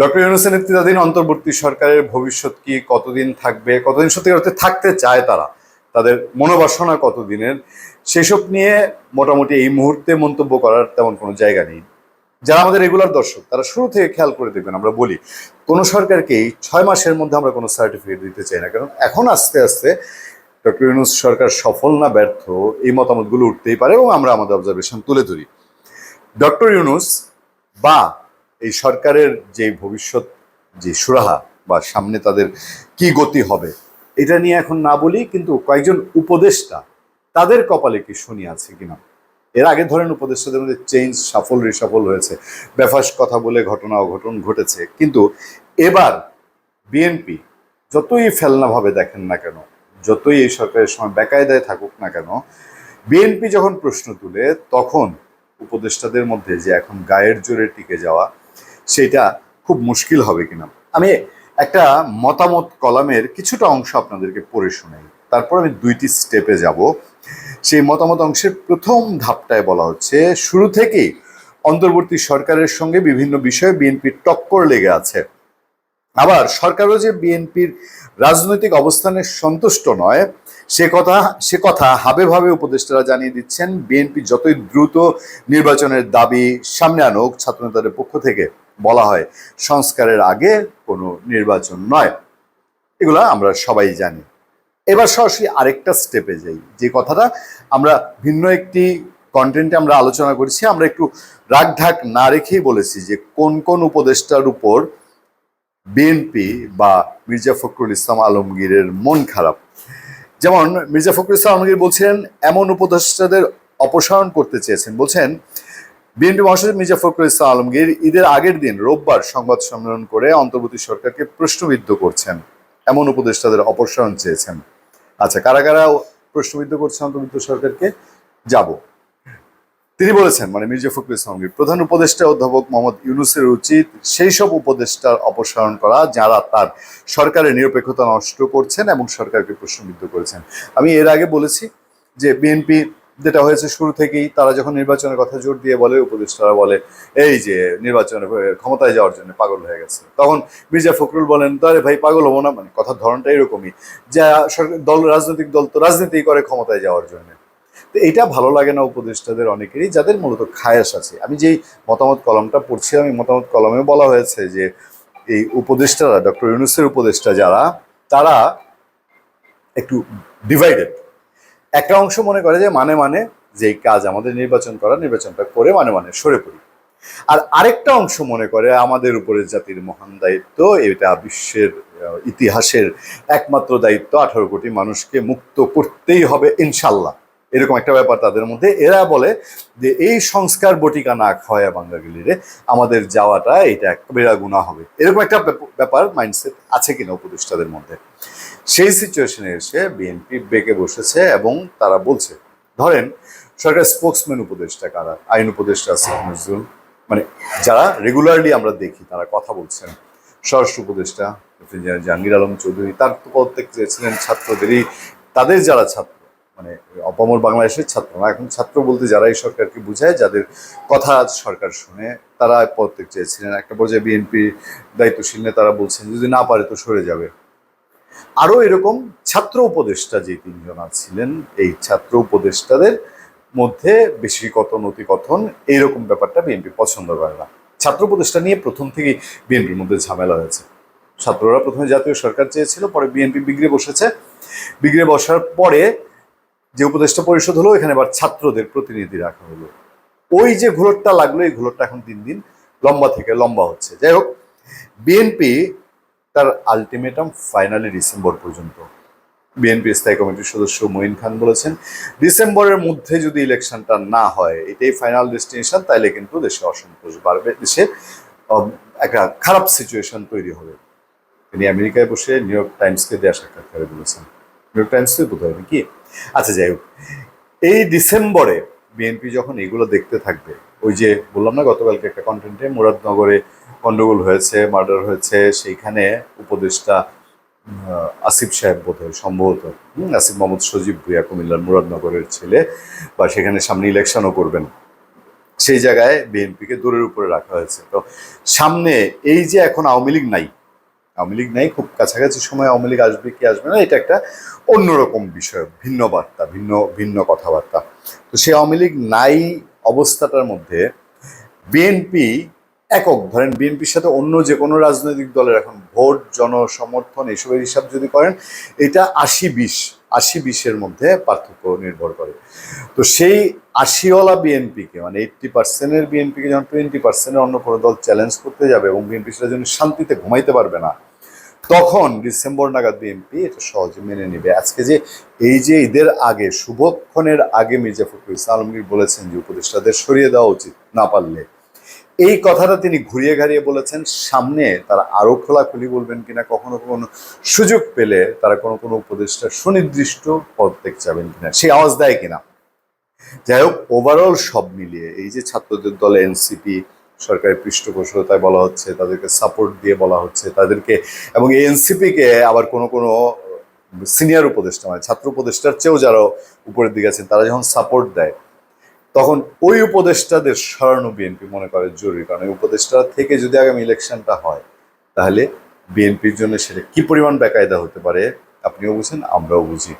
Doctor ইউনুসের নেতৃত্বাধীন অন্তর্বর্তী সরকারের ভবিষ্যৎ কি কতদিন থাকবে? কতদিন সত্যি অর্থে থাকতে চায় তারা? তাদের মনোবাসনা কতদিনের? সেসব নিয়ে মোটামুটি এই মুহূর্তে মন্তব্য করার তেমন কোনো জায়গা নেই। যারা আমাদের রেগুলার দর্শক, তারা শুরু থেকে খেয়াল করে দেখবেন, আমরা বলি, কোনো সরকারকেই ছয় মাসের মধ্যে আমরা কোনো সার্টিফিকেট দিতে চাই না। কারণ এখন আস্তে আস্তে ডক্টর ইউনুস সরকার সফল না ব্যর্থ, এই মতামতগুলো উঠতেই পারে এবং আমরা আমাদের অবজারভেশন তুলে ধরি। ডক্টর ইউনুস বা এই সরকারের যে ভবিষ্যৎ, যে সুরাহা বা সামনে তাদের কি গতি হবে, এটা নিয়ে এখন না বলি, কিন্তু কয়েকজন উপদেষ্টা তাদের কপালে কি শুনি আছে কিনা? এর আগে ধরেন উপদেষ্টাদের মধ্যে চেঞ্জ সাফল রিসাফল হয়েছে। বেফাস কথা বলে ঘটনা অঘটন ঘটেছে। কিন্তু এবার বিএনপি যতই ফেলনাভাবে দেখেন না কেন, যতই এই সরকারের সময় বেকায়দায় থাকুক না কেন বিএনপি যখন প্রশ্ন তুলে, তখন উপদেষ্টাদের মধ্যে যে এখন গায়ের জোরে টিকে যাওয়া সেটা খুব মুশকিল হবে কিনা। আমি একটা মতামত কলামের কিছুটা অংশ আপনাদেরকে পড়ে শোনাই। তারপর আমি দুইটি স্টেপে যাব। সেই মতামত অংশের প্রথম ধাপটায় বলা হচ্ছে, শুরু থেকেই অন্তর্বর্তী সরকারের সঙ্গে বিভিন্ন বিষয়ে বিএনপির টক্কর লেগে আছে। আবার সরকারও যে বিএনপির রাজনৈতিক অবস্থানে সন্তুষ্ট নয়, সে কথা সে কথা হাবে ভাবে উপদেষ্টারা জানিয়ে দিচ্ছেন, বিএনপি যতই দ্রুত নির্বাচনের দাবি সামনে আনুক, ছাত্রনেতাদের পক্ষ থেকে। বলা হয়, সংস্কারের আগে কোনো নির্বাচন নয়। এগুলা আমরা সবাই জানি। এবার সরাসরি আরেকটা স্টেপে যাই। যে কথাটা আমরা ভিন্ন একটি কন্টেন্টে আমরা আলোচনা করেছি, আমরা একটু রাগ ঢাক না রেখেই বলেছি যে কোন কোন উপদেষ্টার উপর বিএনপি বা মির্জা ফখরুল ইসলাম আলমগীরের মন খারাপ। যেমন মির্জা ফখরুল ইসলাম আলমগীর বলছিলেন এমন উপদেষ্টাদের অপসারণ করতে চেয়েছেন। বলছেন বিএনপি মহাসচিব মির্জা ফখরুল ইসলাম আলমগীর ঈদের আগের দিন রোববার সংবাদ সম্মেলন করে অন্তর্বর্তী সরকারকে প্রশ্নবিদ্ধ করছেন। এমন উপদেষ্টাদের অপসারণ চেয়েছেন। আচ্ছা কারা কারা প্রশ্নবিদ্ধ করছে অন্তর্বর্তী সরকারকে? যাব। তিনি বলেছেন মানে মির্জা ফখরুল আলমগীর প্রধান উপদেষ্টা, অধ্যাপক মোহাম্মদ ইউনুসের উচিত সেই সব উপদেষ্টার অপসারণ করা যারা তার সরকারের নিরপেক্ষতা নষ্ট করছেন এবং সরকারকে প্রশ্নবিদ্ধ করেছেন। আমি এর আগে বলেছি যে বিএনপি যেটা হয়েছে শুরু থেকেই, তারা যখন নির্বাচনের কথা জোর দিয়ে বলে, উপদেষ্টারা বলে, এই যে নির্বাচনে ক্ষমতায় যাওয়ার জন্য পাগল হয়ে গেছে। তখন মির্জা ফখরুল বলেন তারে ভাই, পাগল হব না। মানে কথার ধরনটা এরকমই। যা দল, রাজনৈতিক দল তো রাজনীতি করে ক্ষমতায় যাওয়ার জন্য। তো এটা ভালো লাগে না উপদেষ্টাদের অনেকেরই, যাদের মূলত খায়াস আছে। আমি যেই মতামত কলমটা পড়ছি, আমি মতামত কলমে বলা হয়েছে যে, এই উপদেষ্টারা, ডক্টর ইউনুসের উপদেষ্টা যারা, তারা একটু ডিভাইডেড একটা অংশ মনে করে যে মানে মানে যে কাজ আমাদের নির্বাচন করা নির্বাচনটা করে মানে মানে সরে পড়ি। আর আরেকটা অংশ মনে করে আমাদের উপরে জাতির মহান দায়িত্ব, এটা বিশ্বের ইতিহাসের একমাত্র দায়িত্ব। আঠারো কোটি মানুষকে মুক্ত করতেই হবে ইনশাল্লাহ। এরকম একটা ব্যাপার তাদের মধ্যে। এরা বলে যে এই সংস্কার বটিকা না খাওয়া বাঙ্গাগিলিরে আমাদের যাওয়াটা এটা বিরাট গুণা হবে। এরকম একটা ব্যাপ- ব্যাপার মাইন্ডসেট আছে কিনা উপদেষ্টাদের মধ্যে? সেই সিচুয়েশনে এসে বিএনপি বেঁকে বসেছে এবং তারা বলছে, ধরেন সরকার স্পোক্সম্যান উপদেষ্টা কারা? আইন উপদেষ্টা আছে নজরুল। মানে যারা রেগুলারলি আমরা দেখি, তারা কথা বলছেন। স্বরাষ্ট্র উপদেষ্টা জাহাঙ্গীর আলম চৌধুরী, তার তো প্রত্যেক ছিলেন ছাত্রদেরই, তাদের যারা ছাত্র মানে অপমর বাংলাদেশের ছাত্র না, এখন ছাত্র বলতে যারা এই সরকারকে বুঝায়, যাদের কথা সরকার শুনে, তারা প্রত্যেক চেয়েছিলেন একটা পর্যায়ে বিএনপি দায়িত্বশীল নেতারা বলছেন, যদি না পারে তো সরে যাবে। আরও এরকম ছাত্র উপদেষ্টা যে তিনজন ছিলেন, এই ছাত্র উপদেষ্টাদের মধ্যে বেশি কথন অতি কথন এইরকম ব্যাপারটা বিএনপি পছন্দ করে না। ছাত্র উপদেষ্টা নিয়ে প্রথম থেকেই বিএনপির মধ্যে ঝামেলা হয়েছে। ছাত্ররা প্রথমে জাতীয় সরকার চেয়েছিল, পরে বিএনপি বিগড়ে বসেছে। বিগড়ে বসার পরে যে উপদেষ্টা পরিষদ হলো, এখানে আবার ছাত্রদের প্রতিনিধি রাখা হলো। ওই যে ঘোলটটা লাগল, এই ঘোলটটা এখন দিন দিন লম্বা থেকে লম্বা হচ্ছে। যাই হোক, বিএনপি তার আলটিমেটাম ফাইনালি ডিসেম্বর পর্যন্ত। বিএনপি স্থায়ী কমিটির সদস্য মঈন খান বলেছেন ডিসেম্বরের মধ্যে যদি ইলেকশনটা না হয়, এটাই ফাইনাল ডেস্টিনেশন তাইলে কিন্তু দেশে অসন্তোষ বাড়বে, দেশে একটা খারাপ সিচুয়েশন তৈরি হবে। তিনি আমেরিকায় বসে নিউ ইয়র্ক টাইমসকে দেওয়া সাক্ষাৎকারে বলেছেন। নিউ ইয়র্ক টাইমসকে বোধহয় নাকি? আচ্ছা যাই হোক। এই ডিসেম্বরে বিএনপি যখন এগুলো দেখতে থাকবে ওই যে বললাম না, গতকালকে একটা কন্টেন্টে মুরাদনগরে গন্ডগোল হয়েছে মার্ডার হয়েছে, সেইখানে উপদেষ্টা আসিফ সাহেব বোধ হয় সম্ভবত আসিফ মোহাম্মদ সজীব ভুইয়া কুমিল্লার মুরাদনগরের ছেলে, বা সেখানে সামনে ইলেকশনও করবেন। সেই জায়গায় বিএনপিকে দূরের উপরে রাখা হয়েছে। তো সামনে এই যে এখন আওয়ামী লীগ নাই, আওয়ামী লীগ নাই, খুব কাছাকাছি সময় আওয়ামী লীগ আসবে কি আসবে না, এটা একটা অন্যরকম বিষয়, ভিন্ন বার্তা, ভিন্ন ভিন্ন কথাবার্তা। তো সেই আওয়ামী লীগ নাই অবস্থাটার মধ্যে বিএনপি একক। ধরেন বিএনপির সাথে অন্য যে কোনো রাজনৈতিক দলের এখন ভোট, জনসমর্থন এসবের হিসাব যদি করেন, এটা আশি বিশ আশি বিশের মধ্যে পার্থক্য নির্ভর করে। তো সেই আশিওয়ালা বিএনপিকে মানে এইট্টি পার্সেন্টের বিএনপিকে যখন টোয়েন্টি পার্সেন্টের অন্য কোনো দল চ্যালেঞ্জ করতে যাবে এবং বিএনপি সেটা জন্য শান্তিতে ঘুমাইতে পারবে না, তখন ডিসেম্বর নাগাদ বিএনপি এটা সহজে মেনে নেবে। আজকে যে এই যে ঈদের আগে শুভক্ষণের আগে মির্জা ফখরুল ইসলাম আলমগীর বলেছেন যে উপদেষ্টাদের সরিয়ে দেওয়া উচিত, না পারলে। এই কথাটা তিনি ঘুরিয়ে ঘাড়িয়ে বলেছেন, সামনে তারা আরও খোলাখুলি বলবেন কিনা, কখনো কখনো সুযোগ পেলে তারা কোনো কোনো উপদেষ্টা সুনির্দিষ্ট পদ দেখতে যাবেন কিনা সেই আওয়াজ দেয় কিনা। যাই হোক ওভারঅল সব মিলিয়ে এই যে ছাত্রদের দলে, এনসিপি, সরকারের পৃষ্ঠপোষকতায় বলা হচ্ছে, তাদেরকে সাপোর্ট দিয়ে বলা হচ্ছে, তাদেরকে এবং এই এনসিপিকে আবার কোনো কোনো সিনিয়র উপদেষ্টা মানে ছাত্র উপদেষ্টার চেয়েও যারা উপরের দিকে আছেন, তারা যখন সাপোর্ট দেয়, তখন ওই উপদেষ্টাদের সরানো বিএনপি মনে করে জরুরি। কারণ ওই উপদেষ্টা থেকে যদি আগামী ইলেকশনটা হয়, তাহলে বিএনপির জন্য সেটা কি পরিমাণ বেকায়দা হতে পারে, আপনিও বুঝেন, আমরাও বুঝি।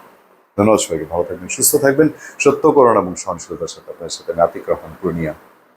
ধন্যবাদ সবাইকে, ভালো থাকবেন, সুস্থ থাকবেন। সত্য করোনা এবং সহনশীলতার সাথে আপনার সাথে আতিক রহমান পূর্ণিয়া।